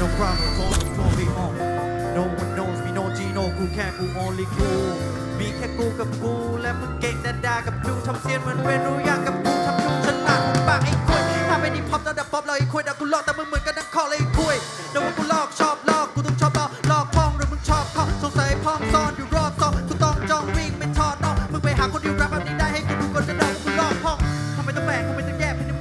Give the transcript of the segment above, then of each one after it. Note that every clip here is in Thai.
no crown no throne no trophy on no one knows me no G no กูแค่กู only กู มีแค่กูกับกู และมึงเก่งแต่ด่ากับดูทำเสียนเหมือนเรียนรู้ยากกับกูทำดูฉลาดมึงปากไอ้คุยถ้าไม่ดีพอประดับป๊อปเราไอ้คุยแต่กูหลอกแต่มึงเหมือนกันนั่งคอเลยไอ้คุยแต่ว่ากูหลอกชอบหลอกกูต้องชอบหลอกหลอกพ้องหรือมึงชอบเขาสงสัยพ้องซ่อนอยู่รอบซองกูต้องจองวิ่งไม่ทอดนอกมึงไปหาคนที่รับแบบนี้ได้ให้กูดูก่อนจะได้กูหลอกพ้องทำไมต้องแบกทำไมต้องแยกไม่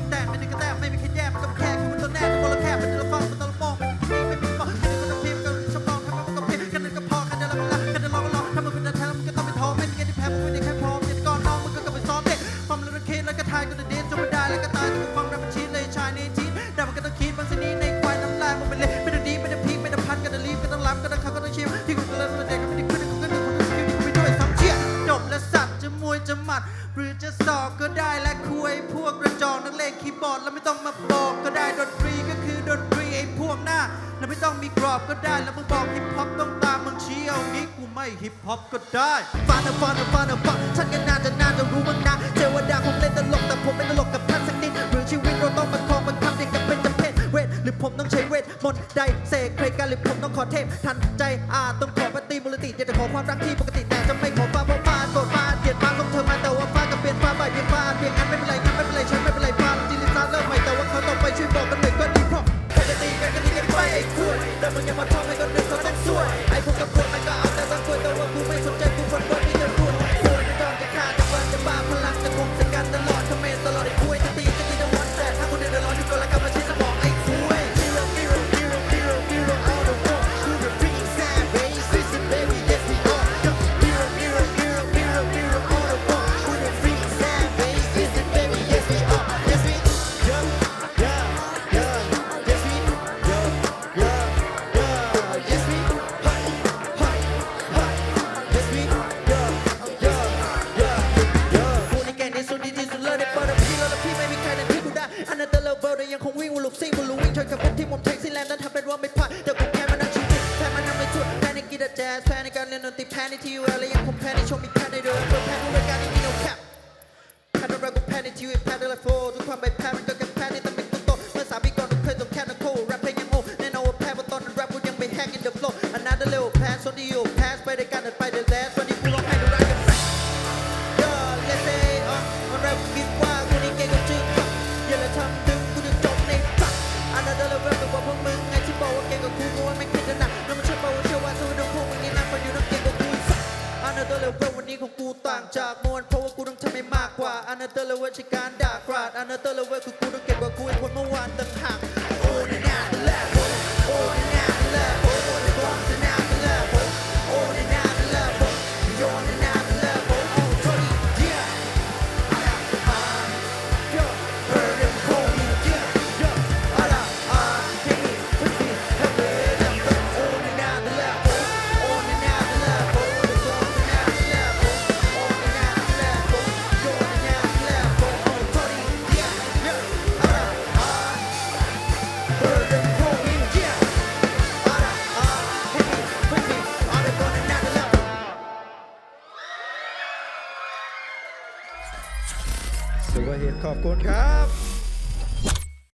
แล้วก็ทายก็จะเด่นจนไม่ได้แล้วก็ตายกูฟังแรปมันชีเลยชายในจีนแต่มันก็ต้องคิดบางสิ่งนี้ในควายน้ำลายมันเป็นเละไม่ได้ดีไม่ได้พีคไม่ได้พันก็ต้องรีบก็ต้องรับก็ต้องเขาก็ต้องชิมที่กูเลิกมันเด็กก็ไม่ได้ขึ้นกูก็ต้องคนต้องสกิลกูไปด้วยซ้ำเชี่ยจบและสัตว์จะมวยจะหมัด หรือจะสอกก็ได้และคุยพวกกระจอกนักเลงคีย์บอร์ดแล้วไม่ต้องมาบอกก็ได้ดนตรีก็คือดนตรีไอ้พวกหน้าแล้วไม่ต้องมีกรอบก็ได้แล้วมึงบอกฮิปฮอปต้องตามมึงเชี้เอางี้กูไม่ฮิปฮอปก็ได้ฟานะฟานะฟานะฟาฉันก็น่าจะน่า มนใดเสกใครกันหรือผมต้องขอเทพ ทันใจอาต้องขอปฏิมูลติอยากจะขอความรักที่ปกติแต่จะไม่ขอฟ้าเพราะฟ้าโกรธฟ้าเกลียดฟ้าลงเธอมาแต่ว่าฟ้าก็เปลี่ยนฟ้าใบเปลี่ยนฟ้าเปลี่ยนอันไม่เป็นไรงั้นไม่เป็นไรฉันไม่เป็นไรฟ้าจิลิซาเริ่มใหม่แต่ว่าเขาต้องไปช่วยบอกกันหน่อยก็ดีเพราะใครจะตีกันก็ดีกันไปไอ้คุยแต่มึงอย่ามาท้อ อันนั้นเตอร์เลเวลยังคงวิ่งวนลูปซิ่งวนลูวิ่งชนกับพวกที่มุมแท็กซี่แลนด์นั้นทำเป็นว่าไม่พลาดแต่กูแพ้มานั่งชีวิตแพ้มานั่งไม่ชุดแพ้ในกีตาร์แจ๊สแพ้ในการเล่นดนตรีแพ้ในทีวีและยังคงแพ้ในโชว์มีแพ้ในเดินแพ้ทุกรายการที่มี no cap แพ้ในรักกูแพ้ในทีวีแพ้ในไลฟ์โฟทุกความไปแพ้มันก็แค่แพ้ในตำแหน่งโตเมื่อสามปีก่อนเคยต้องแค่นักโคแรปเพลงยังโอแน่นอนว่าแพ้เพราะตอนนั้นแรปกูยังไม่แฮก in the flow another level pass ส่วนที่อยู่ pass ไปด้วยกันนไปเดินแด เวลวันนี้ของกูต่างจากมวลเพราะว่ากูต้องทำให้มากกว่าอันนั้นเดลเวลใช่การด่ากราดอันนั้นเดลเวลคือกูต้องเก่งกว่ากูไอ้คนเมื่อวานต่างหาก สุขเหตุขอบคุณครับ